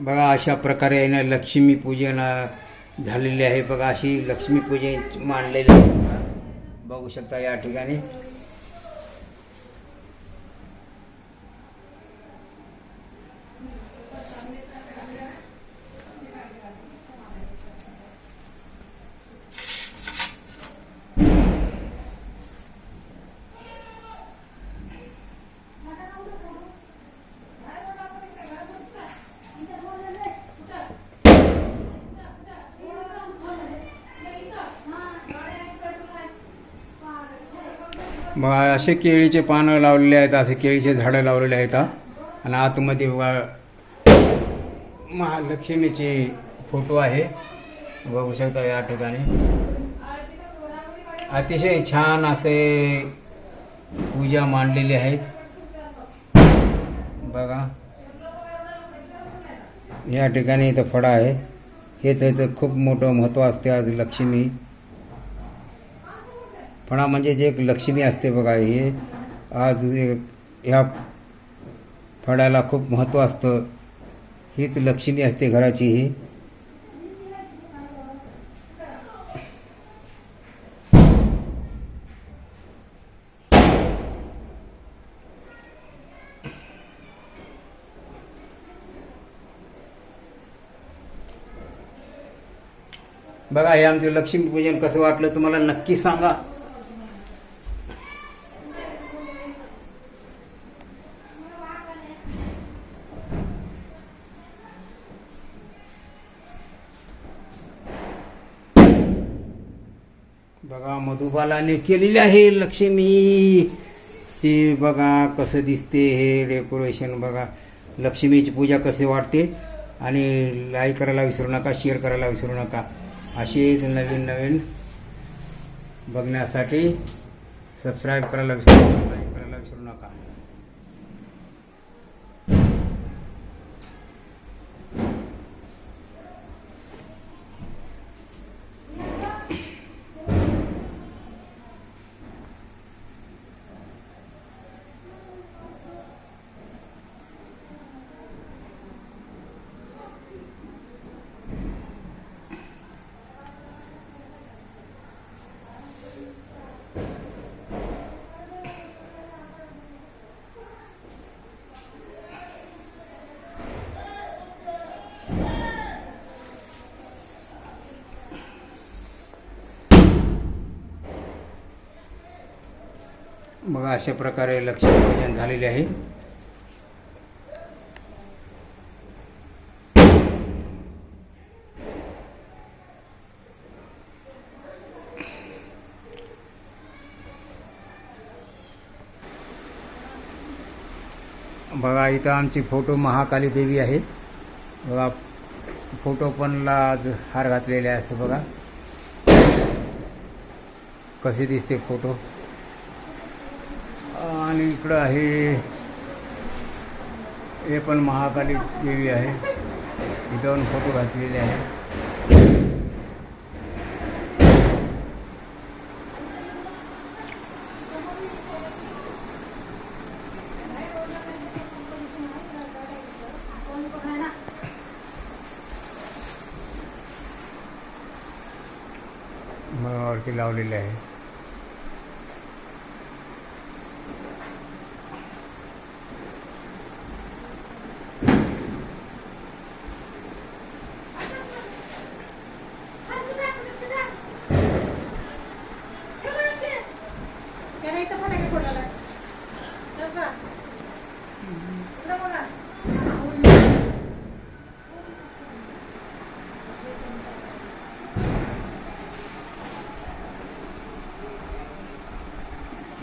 बघा अशा प्रकारे आहे ना लक्ष्मीपूजन झालेली झालेले आहे. बघा अशी लक्ष्मीपूजन मांडलेली आहे. बघू शकता या ठिकाणी. मग असे केळीचे पानं लावलेले आहेत असे केळीचे झाडं लावलेले आहेत. आणि आतमध्ये बघा महालक्ष्मीचे फोटो आहे. बघू शकता या ठिकाणी. अतिशय छान असे पूजा मांडलेली आहेत. बघा. या ठिकाणी इथं फळं आहे. हेच याचं खूप मोठं महत्त्व असते आज लक्ष्मी. फणा म्हणजे जे एक लक्ष्मी असते बघा हे आज ह्या फळाला खूप महत्त्व असतं. हीच लक्ष्मी असते घराची ही. बघा हे आमचं लक्ष्मीपूजन कसं वाटलं तुम्हाला नक्की सांगा. बघा मधुबालाने केलेली आहे लक्ष्मी. ची बघा कसं दिसते हे डेकोरेशन बघा. लक्ष्मीची पूजा कसे वाटते आणि लाईक करायला विसरू नका शेअर करायला विसरू नका. असेच नवीन नवीन बघण्यासाठी सबस्क्राईब करायला विसरू नका लाईक करायला विसरू नका बघा अशा प्रकारे लक्ष्मीपूजन झालेले आहे. बघा इथं आमची फोटो महाकाली देवी आहे. बघा फोटो पण ला आज हार घातलेले आहे असं बघा. कसे दिसते फोटो? आणि इकडं आहे हे पण महाकाली देवी आहे. इथं फोटो घातलेले आहे. वरती लावलेले आहे.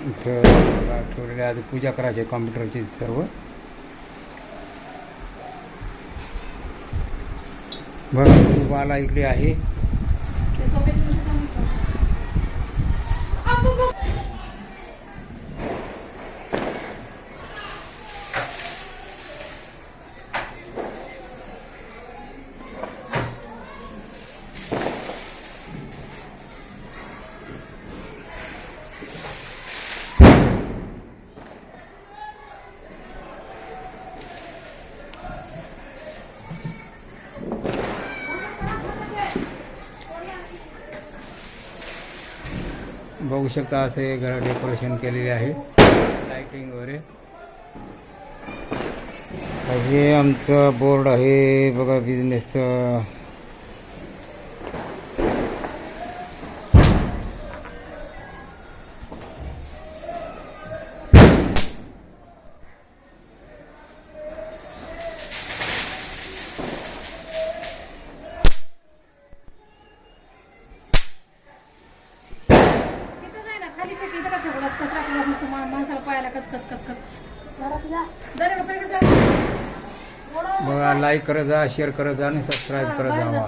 इथं ठेवलेले आज पूजा करायची आहे कॉम्प्युटरची सर्व. बघा बाला इकडे आहे. बघू शकता असे घर डेकोरेशन केलेले आहे. लाइटिंग वगैरे. हे आमचं बोर्ड आहे बघा बिझनेसचं मा- माणसाला पायाला कच कच कच कच जा. जा. लाईक करत जा शेअर करत जा आणि सबस्क्राईब करत जावा